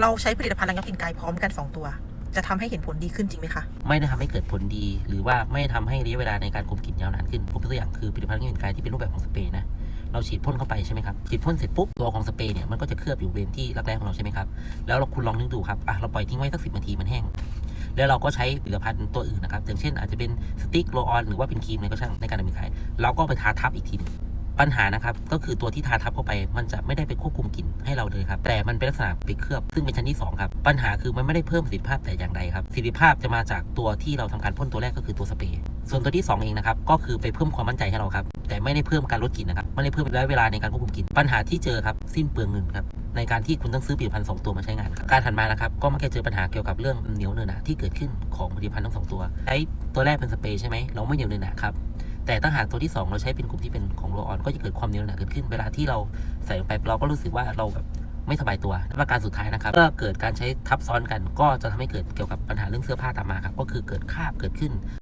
เราใช้ผลิตภัณฑ์ระงับกลิ่นกายพร้อมกัน 2 ตัว จะทำให้เห็นผลดีขึ้นจริงไหมคะ ไม่ได้ทำให้เกิดผลดี หรือว่าไม่ทำให้ระยะเวลาในการคุมกลิ่นยาวนานขึ้นผมยกตัวอย่างคือผลิตภัณฑ์กลิ่นกายที่เป็นรูปแบบของสเปรย์นะเราฉีดพ่นเข้าไปใช่ไหมครับ ฉีดพ่นเสร็จปุ๊บ ตัวของสเปรย์เนี่ยมันก็จะเคลือบอยู่บริเวณที่รักแร้ของเราใช่ไหมครับ แล้วเราคุณลองนึกดูครับ อะเราปล่อยทิ้งไว้สักสินาทีมันแห้ง แล้วเราก็ใช้ผลิตภัณฑ์ตัวอื่นนะครับ อย่างเช่นอาจจะเป็นสติ๊กโรลออนหรือว่าเป็นครีมอะไรก็ช่างในการดำเนินการเราก็ไปทาทับอีกทีนึง ปัญหานะครับก็คือตัวที่ทาทับเข้าไป มันจะไม่ได้ไปควบคุมกลิ่นให้เราเลยครับแต่มันเป็นลักษณะไปเคลือบซึ่งเป็นชั้นที่2ครับปัญหาคือมันไม่ได้เพิ่มประสิทธิภาพแต่อย่างใดครับประสิทธิภาพจะมาจากตัวที่เราทำการพ่นตัวแรกก็คือตัวสเปรย์ส่วนตัวที่ 2 เองนะครับก็คือไปเพิ่มความมั่นใจให้เราครับแต่ไม่ได้เพิ่มการลดกลิ่นนะครับไม่ได้เพิ่มระยะเวลาในการควบคุมกลิ่นปัญหาที่เจอครับสิ้นเปลืองเงินครับในการที่คุณต้องซื้อผลิตภัณฑ์สองตัวมาใช้งานครับการถัดมานะครับก็มักจะเจอปัญหาเกี่ยวกับเรื่องเหนียวเนื้อหนาที่เกิดขึ้นของผลิตภัณฑ์ทั้งสองตัวไอ้ตัวแรกเป็นสเปรย์ใช่ไหมเราไม่เหนียวเนื้อหนาครับ แต่ถ้าหากตัวที่ 2 เราใช้เป็นกลุ่มที่เป็นของโรลออนก็จะเกิดความเหนียวหนาเกิดขึ้น เวลาที่เราใส่ลงไปเราก็รู้สึกว่าเราแบบไม่สบายตัวและประการสุดท้ายนะครับเมื่อเกิดการใช้ทับซ้อนกันก็จะทำให้เกิดเกี่ยวกับปัญหาเรื่องเสื้อผ้าตามมาครับก็คือเกิดคราบเกิดขึ้น